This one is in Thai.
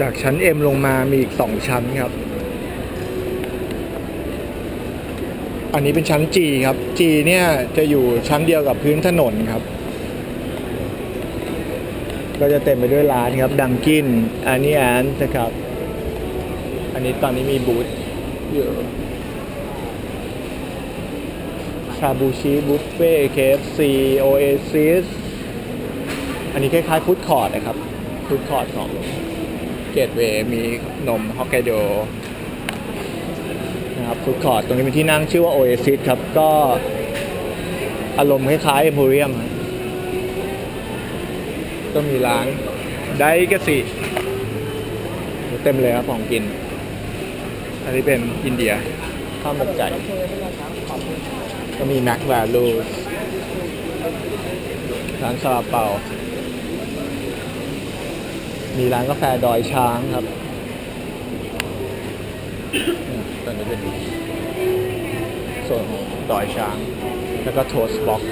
จากชั้น M ลงมามีอีก 2 ชั้นครับ อันนี้เป็นชั้น G ครับ G เนี่ยจะอยู่ชั้นเดียวกับพื้นถนนครับ ก็จะเต็มไปด้วยร้านครับ ดังกินอันนี้แอนนะครับ อันนี้ตอนนี้มีบูธอยู่ชาบูชิบุฟเฟ่ KFC Oasis อันนี้คล้ายๆฟู้ดคอร์ทนะครับฟู้ดคอร์ทของ เกตเวย์มีนมฮอกไกโดนะครับฟู้ดคอร์ทตรงนี้เป็นที่นั่งชื่อว่า Oasis ครับ ก็อารมณ์คล้ายๆ Emporium ครับก็มีร้านไดกสิเต็มเลยครับของกิน อันนี้เป็นอินเดียข้าวหมกไก่ก็มีแม็กแวลูร้านซาลาเปา มีร้านกาแฟดอยช้างครับเนี่ยตอนนี้เป็นส่วนของดอยช้าง แล้วก็โทสบ็อก